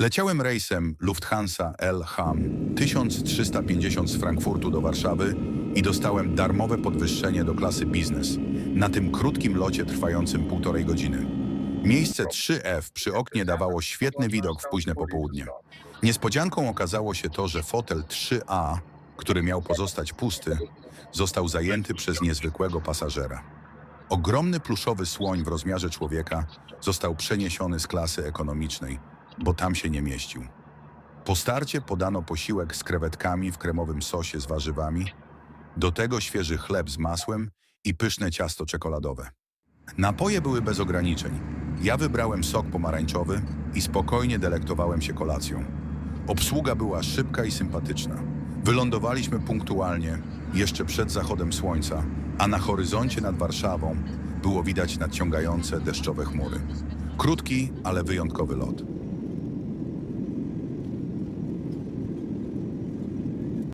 Leciałem rejsem Lufthansa LHAM 1350 z Frankfurtu do Warszawy i dostałem darmowe podwyższenie do klasy biznes na tym krótkim locie trwającym półtorej godziny. Miejsce 3F przy oknie dawało świetny widok w późne popołudnie. Niespodzianką okazało się to, że fotel 3A, który miał pozostać pusty, został zajęty przez niezwykłego pasażera. Ogromny pluszowy słoń w rozmiarze człowieka został przeniesiony z klasy ekonomicznej, bo tam się nie mieścił. Po starcie podano posiłek z krewetkami w kremowym sosie z warzywami, do tego świeży chleb z masłem i pyszne ciasto czekoladowe. Napoje były bez ograniczeń. Ja wybrałem sok pomarańczowy i spokojnie delektowałem się kolacją. Obsługa była szybka i sympatyczna. Wylądowaliśmy punktualnie, jeszcze przed zachodem słońca, a na horyzoncie nad Warszawą było widać nadciągające deszczowe chmury. Krótki, ale wyjątkowy lot.